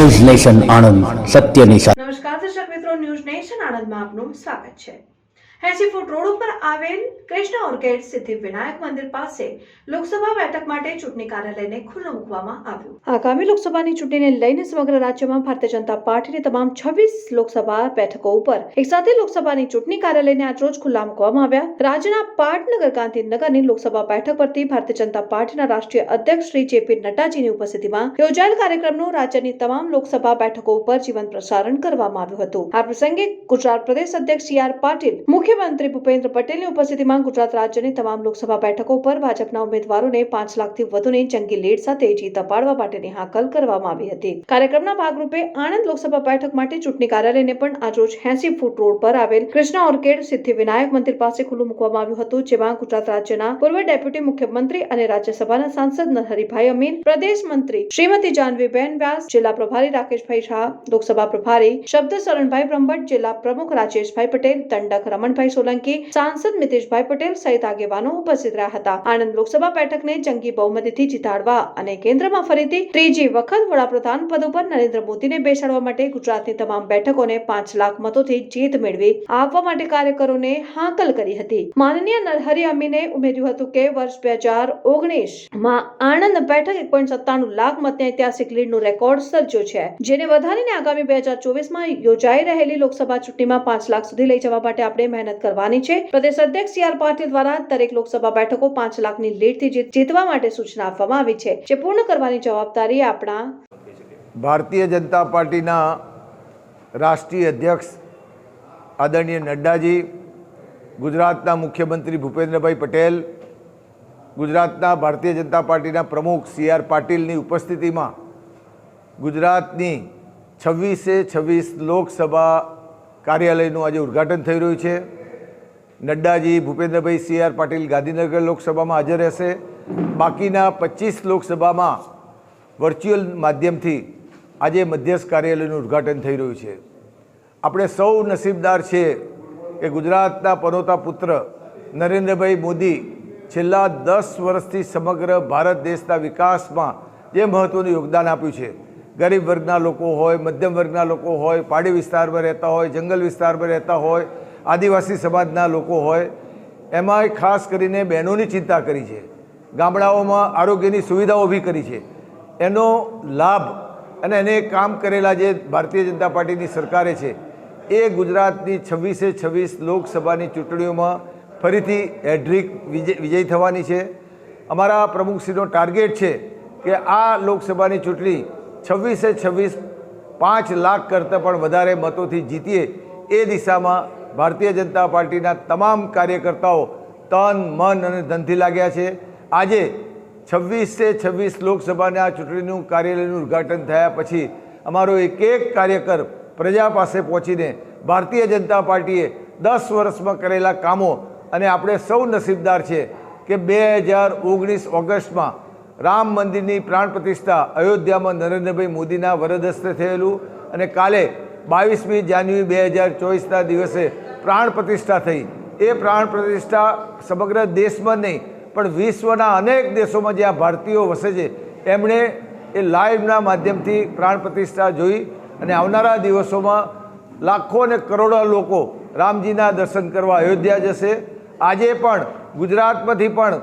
News nation Anand સત્યની સાથે. નમસ્કાર દર્શક મિત્રો ન્યૂઝ નેશન આણંદમાં આપનું સ્વાગત છે. એસી ફૂટ રોડ ઉપર આવેલ કૃષ્ણ ઓર્કેડ સિદ્ધિ વિનાયક મંદિર પાસે લોકસભા બેઠક માટે ચૂંટણી કાર્યાલયને ખુલ્લું મૂકવામાં આવ્યું. આગામી લોકસભાની ચૂંટણીને લઈને સમગ્ર રાજ્યમાં ભારતીય જનતા પાર્ટીની તમામ છવ્વીસ લોકસભા બેઠકો ઉપર એક સાથે લોકસભાની ચૂંટણી કાર્યાલયને આજરોજ ખુલ્લા મૂકવામાં આવ્યા. રાજ્યના પાટનગર, ગાંધીનગરની લોકસભા બેઠક પરથી ભારતીય જનતા પાર્ટીના રાષ્ટ્રીય અધ્યક્ષ શ્રી જેપી નડ્ડાજીની ઉપસ્થિતિમાં યોજાયેલ કાર્યક્રમનું રાજ્યની તમામ લોકસભા બેઠકો ઉપર જીવંત પ્રસારણ કરવામાં આવ્યું હતું. આ પ્રસંગે ગુજરાત પ્રદેશ અધ્યક્ષ સી આર પાટીલ મુખ્યમંત્રી ભૂપેન્દ્ર પટેલની ઉપસ્થિતિમાં ગુજરાત રાજ્યની તમામ લોકસભા બેઠકો પર ભાજપના ઉમેદવારોને પાંચ લાખથી વધુની જંગી લીડ સાથે જીત અપાડવા માટેની હાકલ કરવામાં આવી હતી. કાર્યક્રમના ભાગરૂપે આણંદ લોકસભા બેઠક માટે ચૂંટણી કાર્યાલયને પણ આજરોજ એસી ફૂટ રોડ પર આવેલ કૃષ્ણ ઓર્કેડ સિદ્ધિ વિનાયક મંદિર પાસે ખુલ્લું મૂકવામાં આવ્યું હતું, જેમાં ગુજરાત રાજ્યના પૂર્વ ડેપ્યુટી મુખ્યમંત્રી અને રાજ્યસભાના સાંસદ નરહરીભાઈ અમીન, પ્રદેશ મંત્રી શ્રીમતી જાનવીબેન વ્યાસ, જિલ્લા પ્રભારી રાકેશભાઈ શાહ, લોકસભા પ્રભારી શબ્દ શરણભાઈ બ્રહ્મભટ્ટ, જિલ્લા પ્રમુખ રાજેશભાઈ પટેલ, દંડક રમણભાઈ સોલંકી, સાંસદ મિતેશભાઈ પટેલ સહિત આગેવાનો ઉપસ્થિત રહ્યા હતા. આણંદ લોકસભા બેઠકને જંગી બહુમતીથી જીતાડવા અને કેન્દ્રમાં ફરીથી ત્રીજી વખત વડાપ્રધાન પદ ઉપર નરેન્દ્ર મોદીને બેસાડવા માટે ગુજરાતની તમામ બેઠકોને પાંચ લાખ મતોથી જીત મેળવી આપવા માટે કાર્યકરોને હાંકલ કરી હતી. માનનીય નરહરી અમીને ઉમેર્યું હતું કે વર્ષ બે હજાર ઓગણીસમાં આણંદ બેઠક એક પોઈન્ટ સત્તાણું લાખ મતને ઐતિહાસિક લીડનો રેકોર્ડ સર્જ્યો છે. જેને વધારીને આગામી બે હજાર ચોવીસમાં યોજાઈ રહેલી લોકસભા ચૂંટણીમાં પાંચ લાખ સુધી લઈ જવા માટે આપણે મહેનત કરવાની છે. પ્રદેશ અધ્યક્ષ સી આર પાટીલ દ્વારા દરેક લોકસભા બેઠકો પાંચ લાખની લીડથી જીત- જીતવા માટે સૂચના આપવામાં આવી છે. જે પૂર્ણ કરવાની જવાબદારી આપણા ભારતીય જનતા પાર્ટીના રાષ્ટ્રીય અધ્યક્ષ આદરણીય નડ્ડાજી, ગુજરાતના મુખ્યમંત્રી ભૂપેન્દ્રભાઈ પટેલ, ગુજરાતના ભારતીય જનતા પાર્ટીના પ્રમુખ સી આર પાટીલની ઉપસ્થિતિમાં ગુજરાતની છવ્વીસે છવ્વીસ લોકસભા કાર્યાલયનું આજે ઉદ્ઘાટન થઈ રહ્યું છે. નડ્ડાજી, ભૂપેન્દ્રભાઈ સી આર પાટીલ ગાંધીનગર લોકસભામાં હાજર રહેશે. બાકીના પચીસ લોકસભામાં વર્ચ્યુઅલ માધ્યમથી આજે મધ્યસ્થ કાર્યાલયનું ઉદ્ઘાટન થઈ રહ્યું છે. આપણે સૌ નસીબદાર છીએ કે ગુજરાતના પનોતા પુત્ર નરેન્દ્રભાઈ મોદી છેલ્લા દસ વર્ષથી સમગ્ર ભારત દેશના વિકાસમાં જે મહત્ત્વનું યોગદાન આપ્યું છે. ગરીબ વર્ગના લોકો હોય, મધ્યમ વર્ગના લોકો હોય પહાડી વિસ્તારમાં રહેતા હોય, જંગલ વિસ્તારમાં રહેતા હોય આદિવાસી સમાજના લોકો હોય, એમાંય ખાસ કરીને બહેનોની ચિંતા કરી છે. ગામડાઓમાં આરોગ્યની સુવિધાઓ ઊભી કરી છે. એનો લાભ અને એને કામ કરેલા જે ભારતીય જનતા પાર્ટીની સરકારે છે, એ ગુજરાતની છવ્વીસે છવ્વીસ લોકસભાની ચૂંટણીઓમાં ફરીથી હેડ્રિક વિજય થવાની છે. અમારા પ્રમુખશ્રીનો ટાર્ગેટ છે કે આ લોકસભાની ચૂંટણી છવ્વીસે છવ્વીસ પાંચ લાખ કરતાં પણ વધારે મતોથી જીતીએ એ દિશામાં ભારતીય જનતા પાર્ટીના તમામ કાર્યકર્તાઓ તન, મન અને ધનથી લાગ્યા છે. આજે છવ્વીસે છવ્વીસ લોકસભાના ચૂંટણીનું કાર્યાલયનું ઉદ્ઘાટન થયા પછી અમારો એક એક કાર્યકર પ્રજા પાસે પહોંચીને ભારતીય જનતા પાર્ટીએ દસ વર્ષમાં કરેલા કામો અને આપણે સૌ નસીબદાર છે કે બે હજાર ઓગણીસ ઓગસ્ટમાં રામ મંદિરની પ્રાણ પ્રતિષ્ઠા અયોધ્યામાં નરેન્દ્રભાઈ મોદીના વરદ થયેલું અને કાલે બાવીસમી જાન્યુઆરી બે હજાર ચોવીસના દિવસે પ્રાણ પ્રતિષ્ઠા થઈ. એ પ્રાણ પ્રતિષ્ઠા સમગ્ર દેશમાં નહીં, પણ વિશ્વના અનેક દેશોમાં જ્યાં ભારતીયો વસે છે, એમણે એ લાઈવના માધ્યમથી પ્રાણ પ્રતિષ્ઠા જોઈ અને આવનારા દિવસોમાં લાખો અને કરોડો લોકો રામજીના દર્શન કરવા અયોધ્યા જશે. આજે પણ, ગુજરાતમાંથી પણ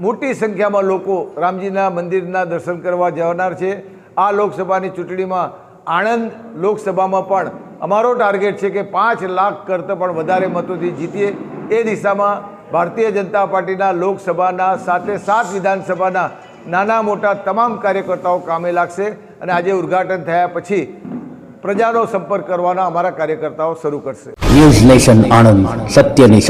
મોટી સંખ્યામાં લોકો રામજીના મંદિરના દર્શન કરવા જવાનાર છે. આ લોકસભાની ચૂંટણીમાં આણંદ લોકસભામાં પણ અમારો ટાર્ગેટ છે કે પાંચ લાખ કરતાં પણ વધારે મતોથી જીતીએ. એ દિશામાં ભારતીય જનતા પાર્ટીના લોકસભાના સાથે સાત વિધાનસભાના નાના મોટા તમામ કાર્યકર્તાઓ કામે લાગશે અને આજે ઉદ્ઘાટન થયા પછી પ્રજાનો સંપર્ક કરવાના અમારા કાર્યકર્તાઓ શરૂ કરશે. આણંદ. સત્યની